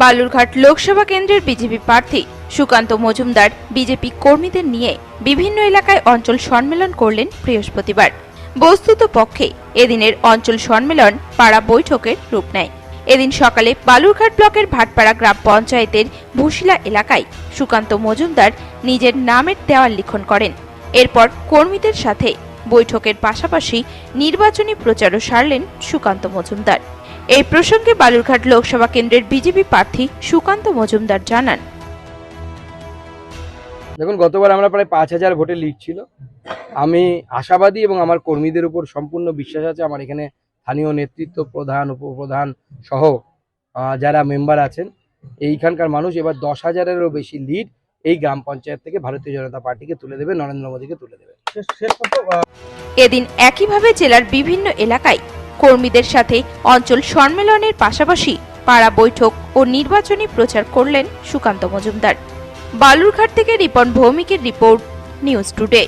বালুরঘাট লোকসভা কেন্দ্রের বিজেপি প্রার্থী সুকান্ত মজুমদার বিজেপি কর্মীদের নিয়ে বিভিন্ন এলাকায় অঞ্চল সম্মেলন করলেন বৃহস্পতিবার। বস্তুত পক্ষে এদিনের অঞ্চল সম্মেলন পাড়া বৈঠকের রূপ নেয়। এদিন সকালে বালুরঘাট ব্লকের ভাটপাড়া গ্রাম পঞ্চায়েতের ভুশিলা এলাকায় সুকান্ত মজুমদার নিজের নামের দেওয়াল লিখন করেন। এরপর কর্মীদের সাথে বৈঠকের পাশাপাশি নির্বাচনী প্রচারও সারলেন সুকান্ত মজুমদার। এই প্রসঙ্গে বালুরঘাট লোকসভা কেন্দ্রের বিজেপি প্রার্থী সুকান্ত মজুমদার জানান। দেখুন গতবার আমরা প্রায় পাঁচ হাজার ভোটে লিড ছিল। আমি আশাবাদী এবং আমার কর্মীদের উপর সম্পূর্ণ বিশ্বাস আছে। আমার এখানে স্থানীয় নেতৃত্ব প্রধান উপপ্রধান সহ যারা মেম্বার আছেন এইখানকার মানুষ এবার দশ হাজারেরও বেশি লিড এই গ্রাম পঞ্চায়েত থেকে ভারতীয় জনতা পার্টিকে তুলে দেবে নরেন্দ্র মোদীকে তুলে দেবে। এদিন একইভাবে জেলার বিভিন্ন এলাকায় কর্মীদের সাথে অঞ্চল সম্মেলনের পাশাপাশি পাড়া বৈঠক ও নির্বাচনী প্রচার করলেন সুকান্ত মজুমদার। বালুরঘাট থেকে রিপন ভৌমিকের রিপোর্ট, নিউজ টুডে।